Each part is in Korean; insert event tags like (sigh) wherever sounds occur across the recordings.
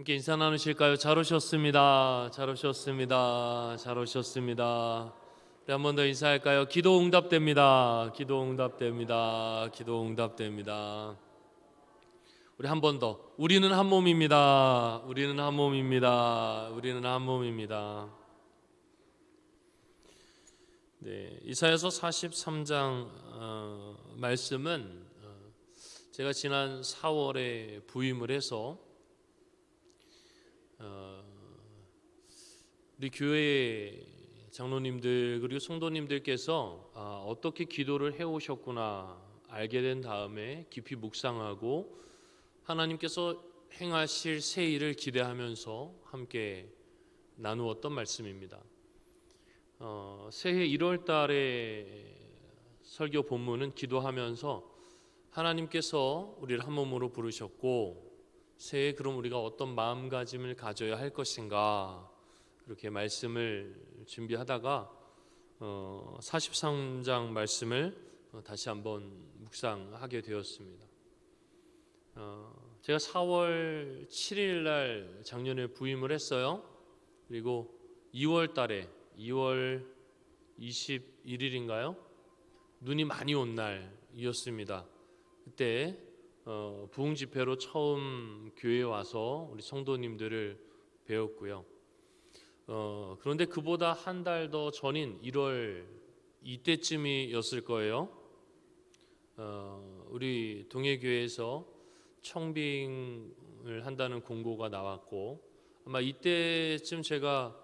함께 인사 나누실까요? 잘 오셨습니다. 잘 오셨습니다. 잘 오셨습니다. 우리 한 번 더 인사할까요? 기도 응답됩니다. 기도 응답됩니다. 기도 응답됩니다. 우리 한 번 더. 우리는 한 몸입니다. 우리는 한 몸입니다. 우리는 한 몸입니다. 네, 이사야서 43장 어, 말씀은 어, 제가 지난 4월에 부임을 해서 어, 우리 교회 장로님들 그리고 성도님들께서 아, 어떻게 기도를 해오셨구나 알게 된 다음에 깊이 묵상하고 하나님께서 행하실 새 일을 기대하면서 함께 나누었던 말씀입니다. 어, 새해 1월 달에 설교 본문은 기도하면서 하나님께서 우리를 한 몸으로 부르셨고 새해 그럼 우리가 어떤 마음가짐을 가져야 할 것인가 이렇게 말씀을 준비하다가 어, 43장 말씀을 어, 다시 한번 묵상하게 되었습니다. 어, 제가 4월 7일 날 작년에 부임을 했어요. 그리고 2월 달에 2월 21일인가요? 눈이 많이 온 날이었습니다. 그때 어, 부흥 집회로 처음 교회에 와서 우리 성도님들을 배웠고요. 어, 그런데 그보다 한 달 더 전인 1월 이때쯤이었을 거예요. 어, 우리 동해교회에서 청빙을 한다는 공고가 나왔고 아마 이때쯤 제가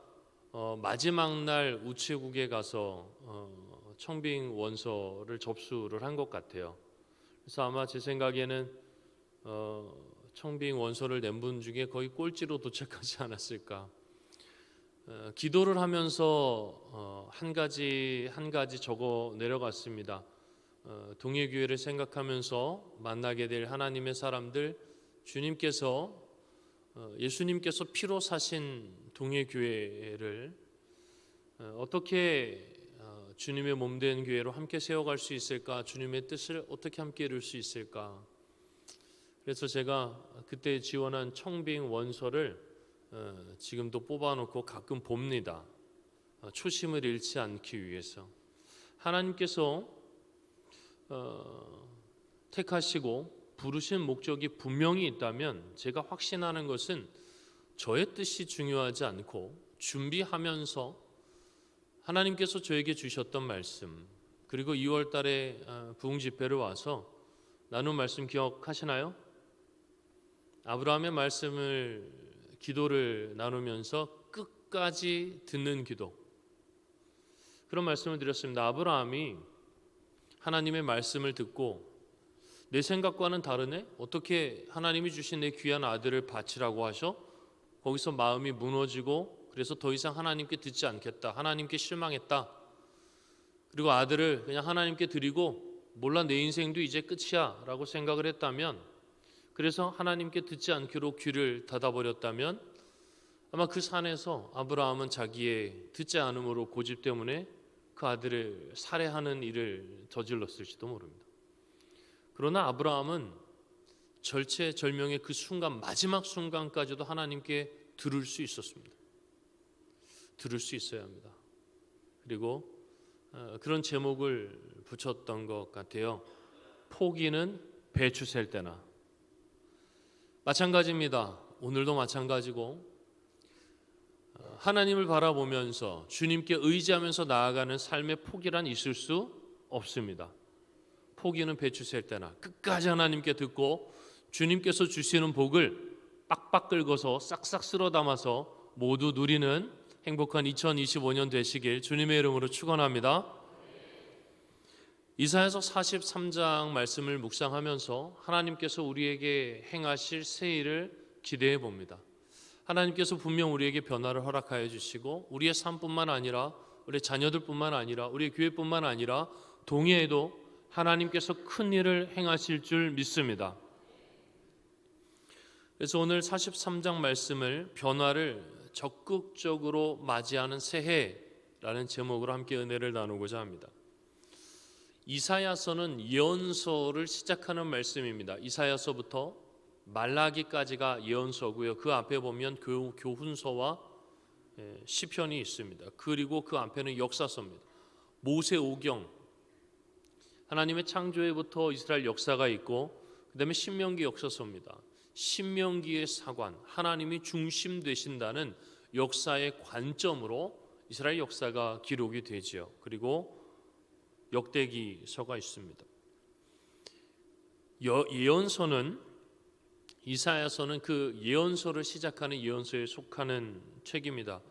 어, 마지막 날 우체국에 가서 어, 청빙 원서를 접수를 한 것 같아요. 그래서 아마 제 생각에는 어, 청빙 원서를 낸 분 중에 거의 꼴찌로 도착하지 (laughs) 않았을까. 어, 기도를 하면서 어, 한 가지 한 가지 적어 내려갔습니다. 어, 동해교회를 생각하면서 만나게 될 하나님의 사람들 주님께서 어, 예수님께서 피로 사신 동해교회를 어, 어떻게 어, 주님의 몸된 교회로 함께 세워갈 수 있을까? 주님의 뜻을 어떻게 함께 이룰 수 있을까? 그래서 제가 그때 지원한 청빙 원서를 어, 지금도 뽑아놓고 가끔 봅니다. 어, 초심을 잃지 않기 위해서 하나님께서 어, 택하시고 부르신 목적이 분명히 있다면 제가 확신하는 것은 저의 뜻이 중요하지 않고 준비하면서 하나님께서 저에게 주셨던 말씀 그리고 2월 달에 어, 부흥 집회를 와서 나눈 말씀 기억하시나요? 아브라함의 말씀을 기도를 나누면서 끝까지 듣는 기도 그런 말씀을 드렸습니다. 아브라함이 하나님의 말씀을 듣고 내 생각과는 다르네? 어떻게 하나님이 주신 내 귀한 아들을 바치라고 하셔? 거기서 마음이 무너지고 그래서 더 이상 하나님께 듣지 않겠다. 하나님께 실망했다. 그리고 아들을 그냥 하나님께 드리고 몰라 내 인생도 이제 끝이야 라고 생각을 했다면 그래서 하나님께 듣지 않기로 귀를 닫아버렸다면 아마 그 산에서 아브라함은 자기의 듣지 않음으로 고집 때문에 그 아들을 살해하는 일을 저질렀을지도 모릅니다. 그러나 아브라함은 절체절명의 그 순간 마지막 순간까지도 하나님께 들을 수 있었습니다. 들을 수 있어야 합니다. 그리고 어, 그런 제목을 붙였던 것 같아요. 포기는 배추 셀 때나 마찬가지입니다. 오늘도 마찬가지고 어, 하나님을 바라보면서 주님께 의지하면서 나아가는 삶의 포기란 있을 수 없습니다. 포기는 배추 셀 때나 끝까지 하나님께 듣고 주님께서 주시는 복을 빡빡 긁어서 싹싹 쓸어 담아서 모두 누리는 행복한 2025년 되시길 주님의 이름으로 축원합니다. 이사야서 43장 말씀을 묵상하면서 하나님께서 우리에게 행하실 새 일을 기대해 봅니다. 하나님께서 분명 우리에게 변화를 허락하여 주시고 우리의 삶뿐만 아니라 우리 자녀들뿐만 아니라 우리 교회뿐만 아니라 동해에도 하나님께서 큰 일을 행하실 줄 믿습니다. 그래서 오늘 43장 말씀을 변화를 적극적으로 맞이하는 새해라는 제목으로 함께 은혜를 나누고자 합니다. 이사야서는 예언서를 시작하는 말씀입니다. 이사야서부터 말라기까지가 예언서고요. 그 앞에 보면 교, 교훈서와 예, 시편이 있습니다. 그리고 그 앞에는 역사서입니다. 모세 오경 하나님의 창조에부터 이스라엘 역사가 있고 그다음에 신명기 역사서입니다. 신명기의 사관 하나님이 중심 되신다는 역사의 관점으로 이스라엘 역사가 기록이 되지요. 그리고 역대기서가 있습니다. 여, 예언서는 이사야서는 그 예언서를 시작하는 예언서에 속하는 책입니다.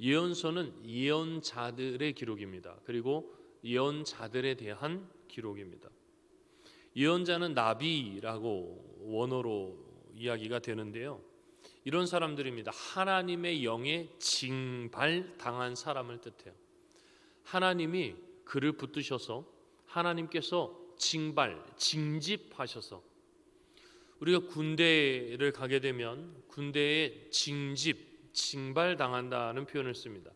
예언서는 예언자들의 기록입니다. 그리고 예언자들에 대한 기록입니다. 예언자는 나비라고 원어로 이야기가 되는데요. 이런 사람들입니다. 하나님의 영에 징발당한 사람을 뜻해요. 하나님이 그를 붙드셔서 하나님께서 징발, 징집하셔서 우리가 군대를 가게 되면 군대에 징집, 징발당한다는 표현을 씁니다.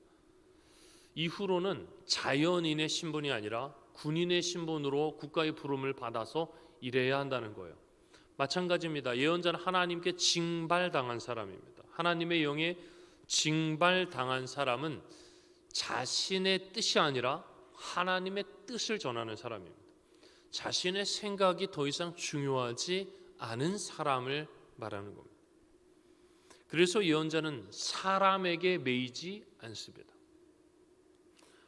이후로는 자연인의 신분이 아니라 군인의 신분으로 국가의 부름을 받아서 일해야 한다는 거예요. 마찬가지입니다. 예언자는 하나님께 징발당한 사람입니다. 하나님의 영에 징발당한 사람은 자신의 뜻이 아니라 하나님의 뜻을 전하는 사람입니다. 자신의 생각이 더 이상 중요하지 않은 사람을 말하는 겁니다. 그래서 예언자는 사람에게 매이지 않습니다.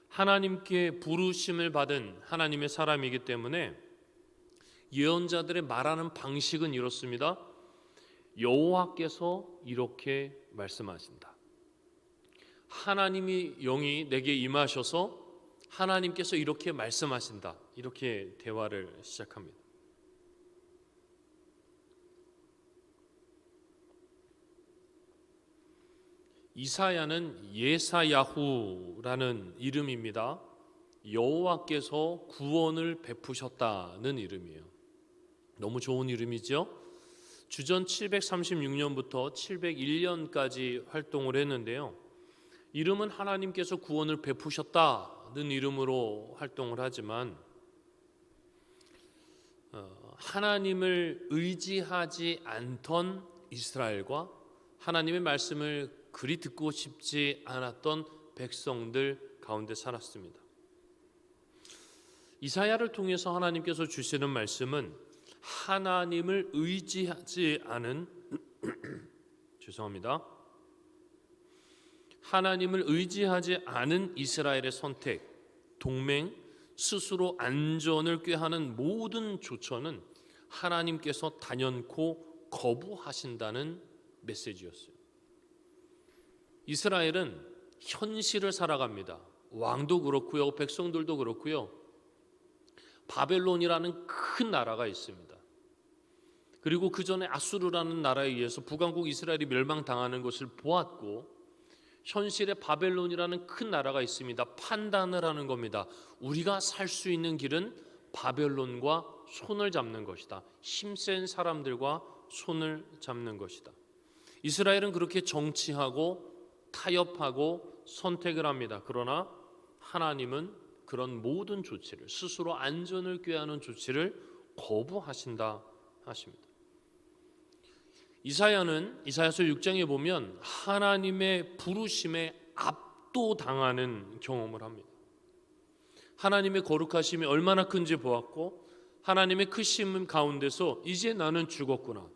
하나님께 부르심을 받은 하나님의 사람이기 때문에 예언자들의 말하는 방식은 이렇습니다. 여호와께서 이렇게 말씀하신다. 하나님이 영이 내게 임하셔서 하나님께서 이렇게 말씀하신다. 이렇게 대화를 시작합니다. 이사야는 예사야후라는 이름입니다. 여호와께서 구원을 베푸셨다는 이름이에요. 너무 좋은 이름이죠. 주전 736년부터 701년까지 활동을 했는데요. 이름은 하나님께서 구원을 베푸셨다는 이름으로 활동을 하지만 어, 하나님을 의지하지 않던 이스라엘과 하나님의 말씀을 그리 듣고 싶지 않았던 백성들 가운데 살았습니다. 이사야를 통해서 하나님께서 주시는 말씀은 하나님을 의지하지 않은 (clears throat) 죄송합니다. 하나님을 의지하지 않은 이스라엘의 선택, 동맹, 스스로 안전을 꾀하는 모든 조처는 하나님께서 단연코 거부하신다는 메시지였어요. 이스라엘은 현실을 살아갑니다. 왕도 그렇고요, 백성들도 그렇고요. 바벨론이라는 큰 나라가 있습니다. 그리고 그 전에 아수르라는 나라에 의해서 북왕국 이스라엘이 멸망당하는 것을 보았고 현실에 바벨론이라는 큰 나라가 있습니다. 판단을 하는 겁니다. 우리가 살 수 있는 길은 바벨론과 손을 잡는 것이다. 힘센 사람들과 손을 잡는 것이다. 이스라엘은 그렇게 정치하고 타협하고 선택을 합니다. 그러나 하나님은 그런 모든 조치를 스스로 안전을 꾀하는 조치를 거부하신다 하십니다. 이사야는 이사야서 6장에 보면 하나님의 부르심에 압도당하는 경험을 합니다. 하나님의 거룩하심이 얼마나 큰지 보았고 하나님의 크심 가운데서 이제 나는 죽었구나.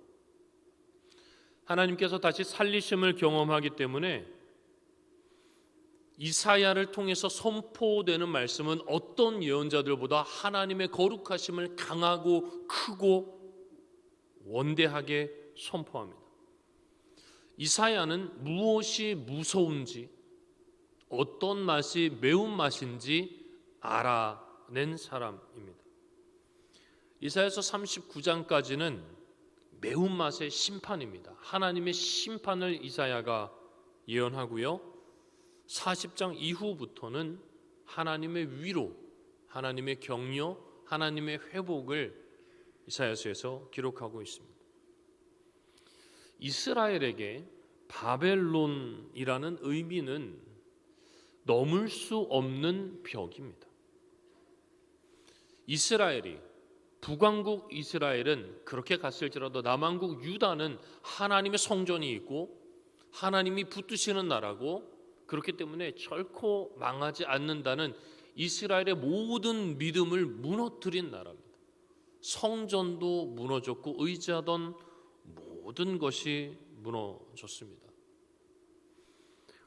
하나님께서 다시 살리심을 경험하기 때문에 이사야를 통해서 선포되는 말씀은 어떤 예언자들보다 하나님의 거룩하심을 강하고 크고 원대하게 선포합니다. 이사야는 무엇이 무서운지 어떤 맛이 매운 맛인지 알아낸 사람입니다. 이사야서 39장까지는 매운 맛의 심판입니다. 하나님의 심판을 이사야가 예언하고요. 40장 이후부터는 하나님의 위로, 하나님의 격려, 하나님의 회복을 이사야서에서 기록하고 있습니다. 이스라엘에게 바벨론이라는 의미는 넘을 수 없는 벽입니다. 이스라엘이 북왕국 이스라엘은 그렇게 갔을지라도 남왕국 유다는 하나님의 성전이 있고 하나님이 붙드시는 나라고 그렇기 때문에 결코 망하지 않는다는 이스라엘의 모든 믿음을 무너뜨린 나라입니다. 성전도 무너졌고 의지하던 모든 것이 무너졌습니다.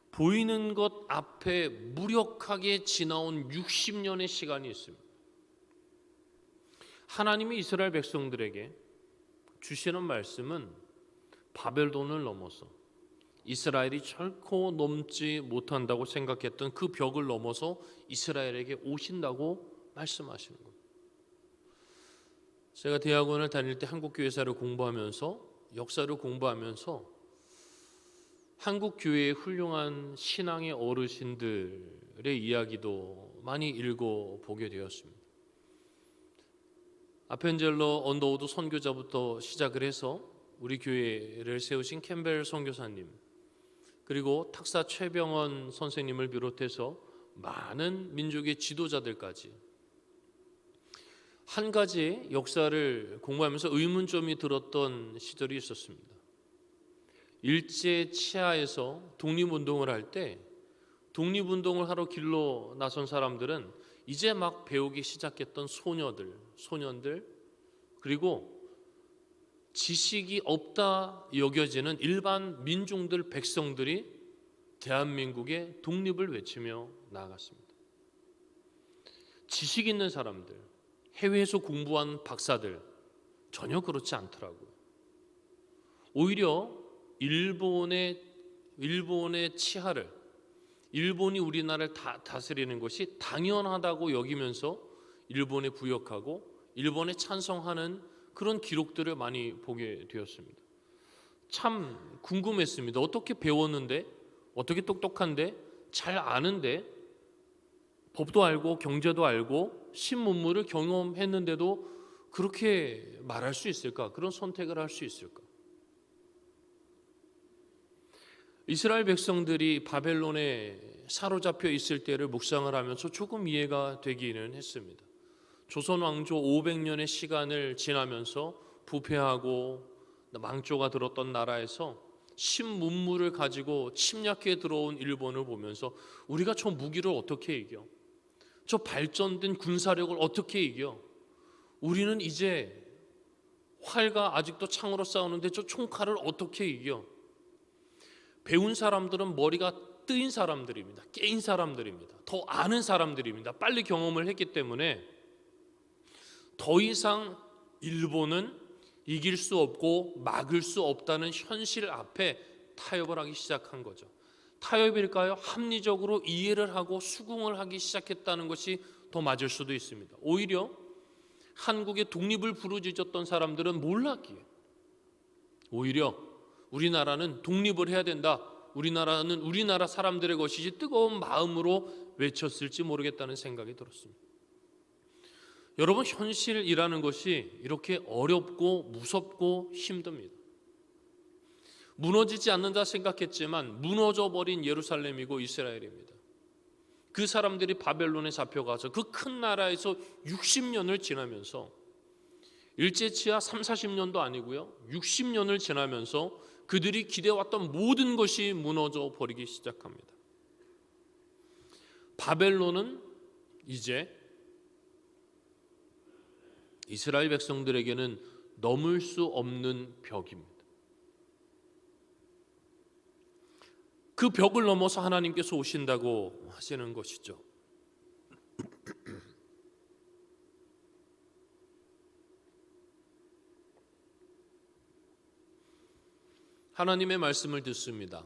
보이는 것 앞에 무력하게 지나온 60년의 시간이 있습니다. 하나님이 이스라엘 백성들에게 주시는 말씀은 바벨론을 넘어서 이스라엘이 결코 넘지 못한다고 생각했던 그 벽을 넘어서 이스라엘에게 오신다고 말씀하시는 겁니다. 제가 대학원을 다닐 때 한국 교회사를 공부하면서 역사를 공부하면서 한국 교회의 훌륭한 신앙의 어르신들의 이야기도 많이 읽어 보게 되었습니다. 아펜젤러 언더우드 선교자부터 시작을 해서 우리 교회를 세우신 캠벨 선교사님 그리고 탁사 최병원 선생님을 비롯해서 많은 민족의 지도자들까지 한 가지 역사를 공부하면서 의문점이 들었던 시절이 있었습니다. 일제 치하에서 독립운동을 할 때 독립운동을 하러 길로 나선 사람들은 이제 막 배우기 시작했던 소녀들, 소년들 그리고 지식이 없다 여겨지는 일반 민중들 백성들이 대한민국의 독립을 외치며 나아갔습니다. 지식 있는 사람들, 해외에서 공부한 박사들 전혀 그렇지 않더라고요. 오히려 일본의 일본의 치하를 일본이 우리나라를 다, 다스리는 것이 당연하다고 여기면서 일본에 부역하고 일본에 찬성하는 그런 기록들을 많이 보게 되었습니다. 참 궁금했습니다. 어떻게 배웠는데 어떻게 똑똑한데 잘 아는데 법도 알고 경제도 알고 신문물을 경험했는데도 그렇게 말할 수 있을까? 그런 선택을 할 수 있을까? 이스라엘 백성들이 바벨론에 사로잡혀 있을 때를 묵상을 하면서 조금 이해가 되기는 했습니다. 조선 왕조 500년의 시간을 지나면서 부패하고 망조가 들었던 나라에서 신문물을 가지고 침략해 들어온 일본을 보면서 우리가 저 무기를 어떻게 이겨? 저 발전된 군사력을 어떻게 이겨? 우리는 이제 활과 아직도 창으로 싸우는데 저 총칼을 어떻게 이겨? 배운 사람들은 머리가 뜨인 사람들입니다. 깨인 사람들입니다. 더 아는 사람들입니다. 빨리 경험을 했기 때문에 더 이상 일본은 이길 수 없고 막을 수 없다는 현실 앞에 타협을 하기 시작한 거죠. 타협일까요? 합리적으로 이해를 하고 수긍을 하기 시작했다는 것이 더 맞을 수도 있습니다. 오히려 한국의 독립을 부르짖었던 사람들은 몰랐기에 오히려 우리나라는 독립을 해야 된다. 우리나라는 우리나라 사람들의 것이지 뜨거운 마음으로 외쳤을지 모르겠다는 생각이 들었습니다. 여러분 현실이라는 것이 이렇게 어렵고 무섭고 힘듭니다. 무너지지 않는다 생각했지만 무너져 버린 예루살렘이고 이스라엘입니다. 그 사람들이 바벨론에 잡혀가서 그 큰 나라에서 60년을 지나면서 일제치하 3, 40년도 아니고요. 60년을 지나면서 그들이 기대왔던 모든 것이 무너져 버리기 시작합니다. 바벨론은 이제 이스라엘 백성들에게는 넘을 수 없는 벽입니다. 그 벽을 넘어서 하나님께서 오신다고 하시는 것이죠. 하나님의 말씀을 듣습니다.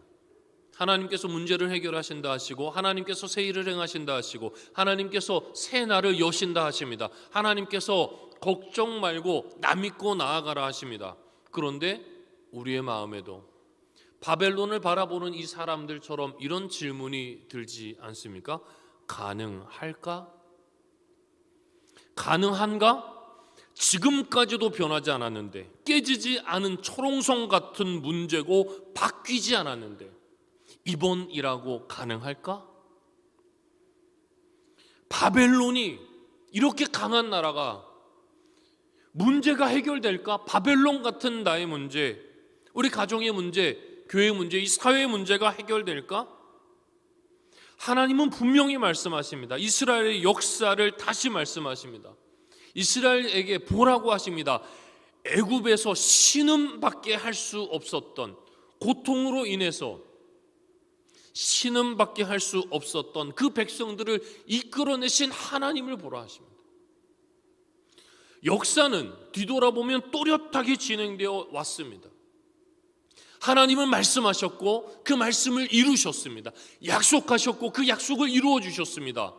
하나님께서 문제를 해결하신다 하시고 하나님께서 새 일을 행하신다 하시고 하나님께서 새 날을 여신다 하십니다. 하나님께서 걱정 말고 나 믿고 나아가라 하십니다. 그런데 우리의 마음에도 바벨론을 바라보는 이 사람들처럼 이런 질문이 들지 않습니까? 가능할까? 가능한가? 지금까지도 변하지 않았는데 깨지지 않은 초롱성 같은 문제고 바뀌지 않았는데 이번이라고 가능할까? 바벨론이 이렇게 강한 나라가 문제가 해결될까? 바벨론 같은 나의 문제, 우리 가정의 문제, 교회 문제, 이 사회 문제가 해결될까? 하나님은 분명히 말씀하십니다. 이스라엘의 역사를 다시 말씀하십니다. 이스라엘에게 보라고 하십니다. 애굽에서 신음밖에 할 수 없었던 고통으로 인해서 신음밖에 할 수 없었던 그 백성들을 이끌어내신 하나님을 보라 하십니다. 역사는 뒤돌아보면 또렷하게 진행되어 왔습니다. 하나님은 말씀하셨고 그 말씀을 이루셨습니다. 약속하셨고 그 약속을 이루어 주셨습니다.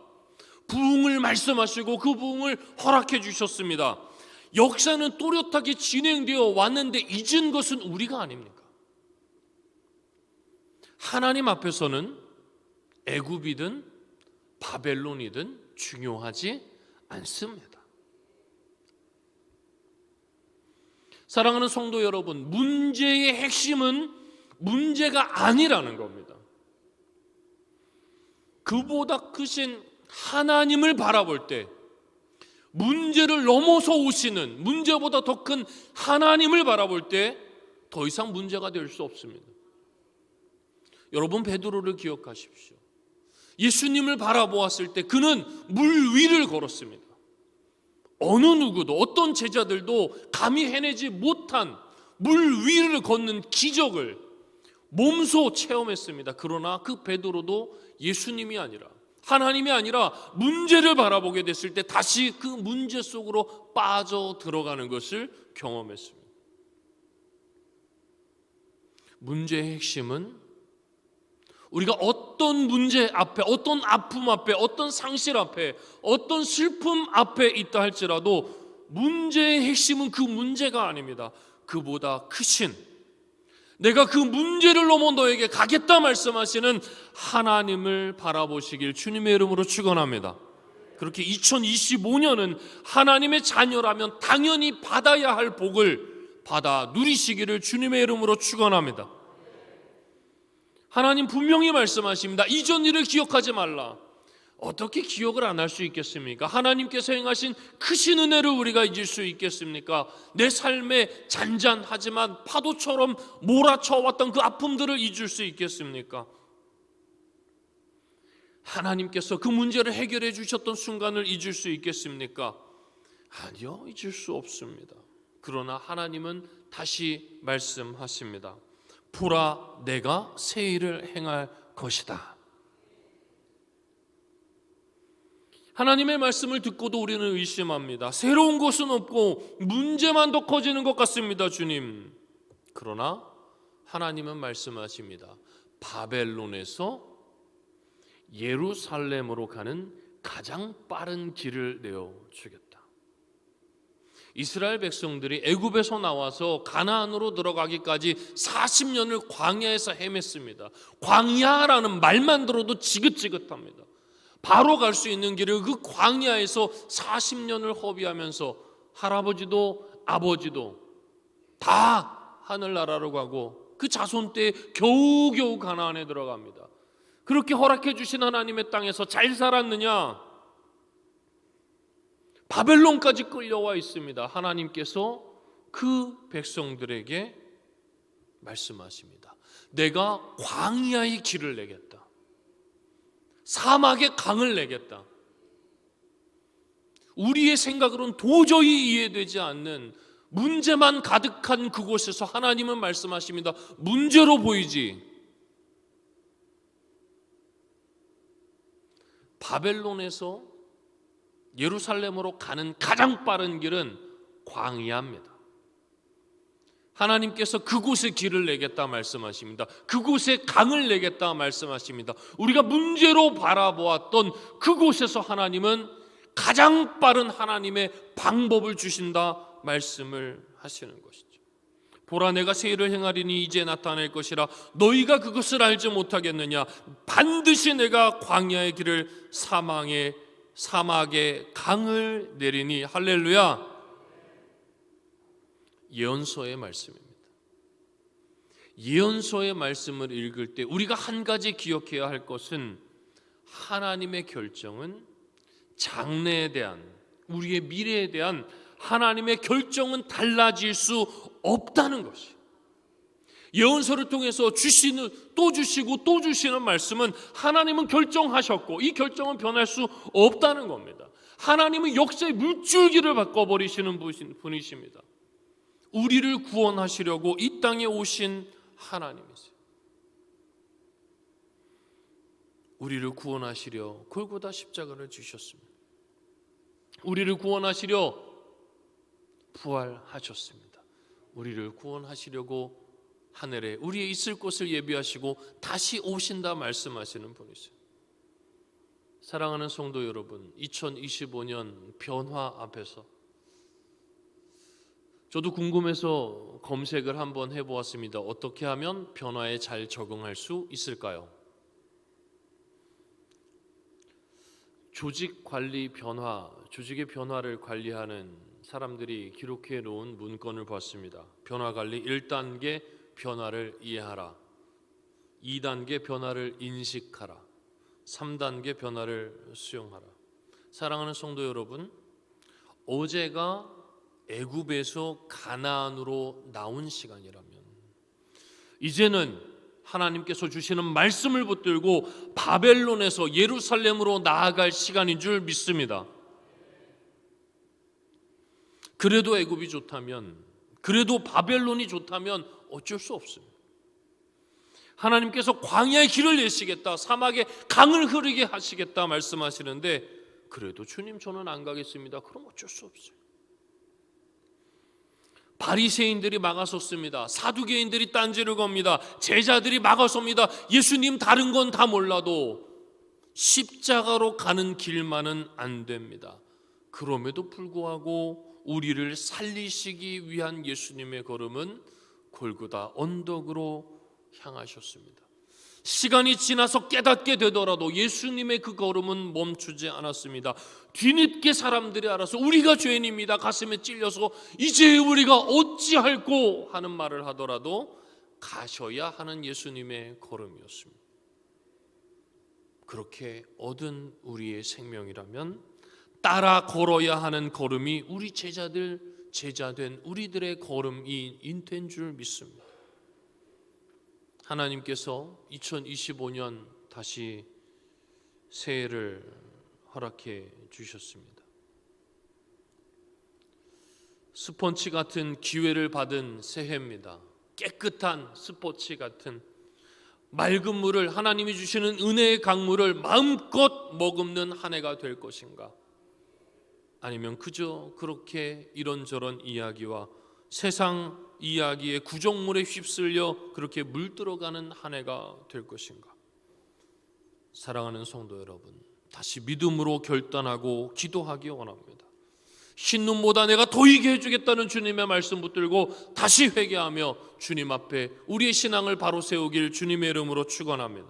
부흥을 말씀하시고 그 부흥을 허락해 주셨습니다. 역사는 또렷하게 진행되어 왔는데 잊은 것은 우리가 아닙니까? 하나님 앞에서는 애굽이든 바벨론이든 중요하지 않습니다. 사랑하는 성도 여러분, 문제의 핵심은 문제가 아니라는 겁니다. 그보다 크신 하나님을 바라볼 때 문제를 넘어서 오시는 문제보다 더 큰 하나님을 바라볼 때 더 이상 문제가 될 수 없습니다. 여러분 베드로를 기억하십시오. 예수님을 바라보았을 때 그는 물 위를 걸었습니다. 어느 누구도 어떤 제자들도 감히 해내지 못한 물 위를 걷는 기적을 몸소 체험했습니다. 그러나 그 베드로도 예수님이 아니라 하나님이 아니라 문제를 바라보게 됐을 때 다시 그 문제 속으로 빠져 들어가는 것을 경험했습니다. 문제의 핵심은 우리가 어떤 문제 앞에, 어떤 아픔 앞에, 어떤 상실 앞에, 어떤 슬픔 앞에 있다 할지라도 문제의 핵심은 그 문제가 아닙니다. 그보다 크신 내가 그 문제를 넘어 너에게 가겠다 말씀하시는 하나님을 바라보시길 주님의 이름으로 축원합니다. 그렇게 2025년은 하나님의 자녀라면 당연히 받아야 할 복을 받아 누리시기를 주님의 이름으로 축원합니다. 하나님 분명히 말씀하십니다. 이전 일을 기억하지 말라. 어떻게 기억을 안 할 수 있겠습니까? 하나님께서 행하신 크신 은혜를 우리가 잊을 수 있겠습니까? 내 삶에 잔잔하지만 파도처럼 몰아쳐 왔던 그 아픔들을 잊을 수 있겠습니까? 하나님께서 그 문제를 해결해 주셨던 순간을 잊을 수 있겠습니까? 아니요, 잊을 수 없습니다. 그러나 하나님은 다시 말씀하십니다. 보라, 내가 새 일을 행할 것이다. 하나님의 말씀을 듣고도 우리는 의심합니다. 새로운 것은 없고 문제만 더 커지는 것 같습니다, 주님. 그러나 하나님은 말씀하십니다. 바벨론에서 예루살렘으로 가는 가장 빠른 길을 내어 주겠다. 이스라엘 백성들이 애굽에서 나와서 가나안으로 들어가기까지 40년을 광야에서 헤맸습니다. 광야라는 말만 들어도 지긋지긋합니다. 바로 갈 수 있는 길을 그 광야에서 40년을 허비하면서 할아버지도 아버지도 다 하늘나라로 가고 그 자손 때 겨우겨우 가나안에 들어갑니다. 그렇게 허락해 주신 하나님의 땅에서 잘 살았느냐? 바벨론까지 끌려와 있습니다. 하나님께서 그 백성들에게 말씀하십니다. 내가 광야의 길을 내겠다. 사막의 강을 내겠다. 우리의 생각으로는 도저히 이해되지 않는 문제만 가득한 그곳에서 하나님은 말씀하십니다. 문제로 보이지. 바벨론에서 예루살렘으로 가는 가장 빠른 길은 광야입니다. 하나님께서 그곳에 길을 내겠다 말씀하십니다. 그곳에 강을 내겠다 말씀하십니다. 우리가 문제로 바라보았던 그곳에서 하나님은 가장 빠른 하나님의 방법을 주신다 말씀을 하시는 것이죠. 보라 내가 새 일을 행하리니 이제 나타낼 것이라 너희가 그것을 알지 못하겠느냐 반드시 내가 광야의 길을 사망의 사막의 강을 내리니 할렐루야 예언서의 말씀입니다. 예언서의 말씀을 읽을 때 우리가 한 가지 기억해야 할 것은 하나님의 결정은 장래에 대한 우리의 미래에 대한 하나님의 결정은 달라질 수 없다는 것이. 예언서를 통해서 주시는 또 주시고 또 주시는 말씀은 하나님은 결정하셨고 이 결정은 변할 수 없다는 겁니다. 하나님은 역사의 물줄기를 바꿔 버리시는 분이신- 분이십니다. 우리를 구원하시려고 이 땅에 오신 하나님이세요. 우리를 구원하시려 골고다 십자가를 주셨습니다. 우리를 구원하시려 부활하셨습니다. 우리를 구원하시려고 하늘에 우리의 있을 곳을 예비하시고 다시 오신다 말씀하시는 분이세요. 사랑하는 성도 여러분, 2025년 변화 앞에서 저도 궁금해서 검색을 한번 해보았습니다. 어떻게 하면 변화에 잘 적응할 수 있을까요? 조직 관리 변화, 조직의 변화를 관리하는 사람들이 기록해 놓은 문건을 봤습니다. 변화 관리 1단계 변화를 이해하라. 2단계 변화를 인식하라. 3단계 변화를 수용하라. 사랑하는 성도 여러분, 어제가 애굽에서 가나안으로 나온 시간이라면 이제는 하나님께서 주시는 말씀을 붙들고 바벨론에서 예루살렘으로 나아갈 시간인 줄 믿습니다. 그래도 애굽이 좋다면 그래도 바벨론이 좋다면 어쩔 수 없습니다. 하나님께서 광야의 길을 내시겠다. 사막에 강을 흐르게 하시겠다 말씀하시는데 그래도 주님 저는 안 가겠습니다. 그럼 어쩔 수 없어요. 바리새인들이 막아섰습니다. 사두개인들이 딴지를 겁니다. 제자들이 막아섭니다. 예수님 다른 건 다 몰라도 십자가로 가는 길만은 안 됩니다. 그럼에도 불구하고 우리를 살리시기 위한 예수님의 걸음은 골고다 언덕으로 향하셨습니다. 시간이 지나서 깨닫게 되더라도 예수님의 그 걸음은 멈추지 않았습니다. 뒤늦게 사람들이 알아서 우리가 죄인입니다. 가슴에 찔려서 이제 우리가 어찌할꼬 하는 말을 하더라도 가셔야 하는 예수님의 걸음이었습니다. 그렇게 얻은 우리의 생명이라면 따라 걸어야 하는 걸음이 우리 제자들 제자된 우리들의 걸음이 인된 줄 믿습니다. 하나님께서 2025년 다시 새해를 허락해 주셨습니다. 스펀치 같은 기회를 받은 새해입니다. 깨끗한 스포츠 같은 맑은 물을 하나님이 주시는 은혜의 강물을 마음껏 머금는 한 해가 될 것인가? 아니면 그저 그렇게 이런저런 이야기와 세상 이야기의 구정물에 휩쓸려 그렇게 물들어가는 한 해가 될 것인가? 사랑하는 성도 여러분, 다시 믿음으로 결단하고 기도하기 원합니다. 흰 눈보다 내가 더 이게 해주겠다는 주님의 말씀 붙들고 다시 회개하며 주님 앞에 우리의 신앙을 바로 세우길 주님의 이름으로 축원합니다.